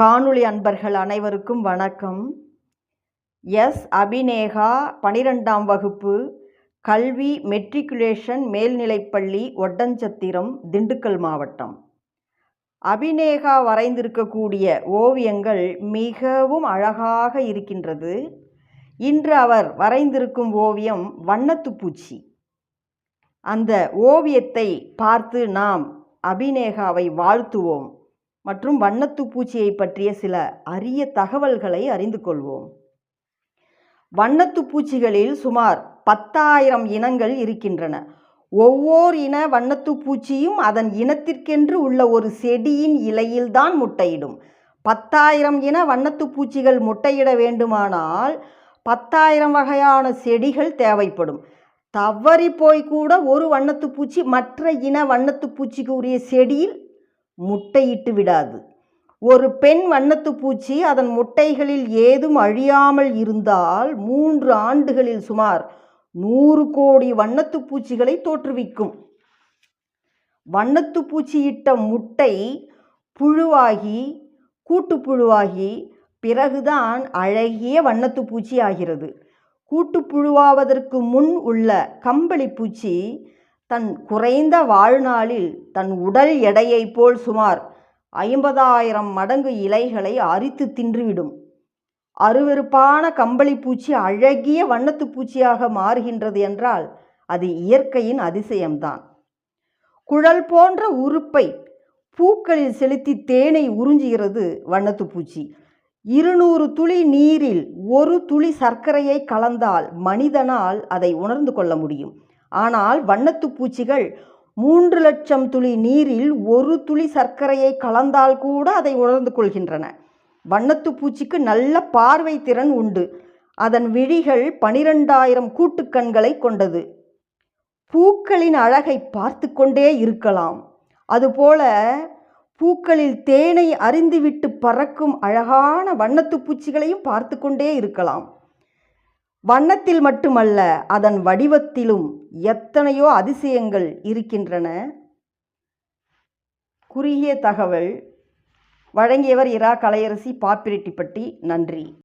காணொளி அன்பர்கள் அனைவருக்கும் வணக்கம். எஸ். அபிநேகா பனிரெண்டாம் வகுப்பு கல்வி மெட்ரிகுலேஷன் மேல்நிலைப்பள்ளி ஒட்டஞ்சத்திரம் திண்டுக்கல் மாவட்டம். அபிநேகா வரைந்திருக்கக்கூடிய ஓவியங்கள் மிகவும் அழகாக இருக்கின்றது. இன்று அவர் வரைந்திருக்கும் ஓவியம் வண்ணத்துப்பூச்சி. அந்த ஓவியத்தை பார்த்து நாம் அபிநேகாவை வாழ்த்துவோம். மற்றும் வண்ணத்து பூச்சியை பற்றிய சில அரிய தகவல்களை அறிந்து கொள்வோம். வண்ணத்து பூச்சிகளில் சுமார் பத்தாயிரம் இனங்கள் இருக்கின்றன. ஒவ்வொரு இன வண்ணத்து பூச்சியும் அதன் இனத்திற்கென்று உள்ள ஒரு செடியின் இலையில்தான் முட்டையிடும். பத்தாயிரம் இன வண்ணத்து பூச்சிகள் முட்டையிட வேண்டுமானால் பத்தாயிரம் வகையான செடிகள் தேவைப்படும். தவறி போய் கூட ஒரு வண்ணத்து பூச்சி மற்ற இன வண்ணத்து பூச்சிக்கு உரிய செடியில் முட்டையிட்டு விடாது. ஒரு பெண் வண்ணத்து பூச்சி அதன் முட்டைகளில் ஏதும் அழியாமல் இருந்தால் மூன்று ஆண்டுகளில் சுமார் நூறு கோடி வண்ணத்து பூச்சிகளை தோற்றுவிக்கும். வண்ணத்து பூச்சியிட்ட முட்டை புழுவாகி கூட்டுப்புழுவாகி பிறகுதான் அழகிய வண்ணத்து பூச்சி ஆகிறது. கூட்டுப்புழுவாவதற்கு முன் உள்ள கம்பளி பூச்சி தன் குறைந்த வாழ்நாளில் தன் உடல் எடையைப் போல் சுமார் ஐம்பதாயிரம் மடங்கு இலைகளை அரித்து தின்றுவிடும். அருவருப்பான கம்பளி பூச்சி அழகிய வண்ணத்து பூச்சியாக மாறுகின்றது என்றால் அது இயற்கையின் அதிசயம்தான். குழல் போன்ற உறுப்பை பூக்களில் செலுத்தி தேனை உறிஞ்சுகிறது வண்ணத்து பூச்சி. இருநூறு துளி நீரில் ஒரு துளி சர்க்கரையை கலந்தால் மனிதனால் அதை உணர்ந்து கொள்ள முடியும். ஆனால் வண்ணத்து பூச்சிகள் மூன்று லட்சம் துளி நீரில் ஒரு துளி சர்க்கரையை கலந்தால் கூட அதை உணர்ந்து கொள்கின்றன. வண்ணத்து பூச்சிக்கு நல்ல பார்வை திறன் உண்டு. அதன் விழிகள் பனிரெண்டாயிரம் கூட்டுக்கண்களை கொண்டது. பூக்களின் அழகை பார்த்து கொண்டே இருக்கலாம். அதுபோல பூக்களில் தேனை அறிந்துவிட்டு பறக்கும் அழகான வண்ணத்து பூச்சிகளையும் பார்த்து கொண்டே இருக்கலாம். வண்ணத்தில் மட்டுமல்ல அதன் வடிவத்திலும் எத்தனையோ அதிசயங்கள் இருக்கின்றன. குறுகிய தகவல். வழங்கியவர் இரா கலையரசி பாப்பிரெட்டிப்பட்டி. நன்றி.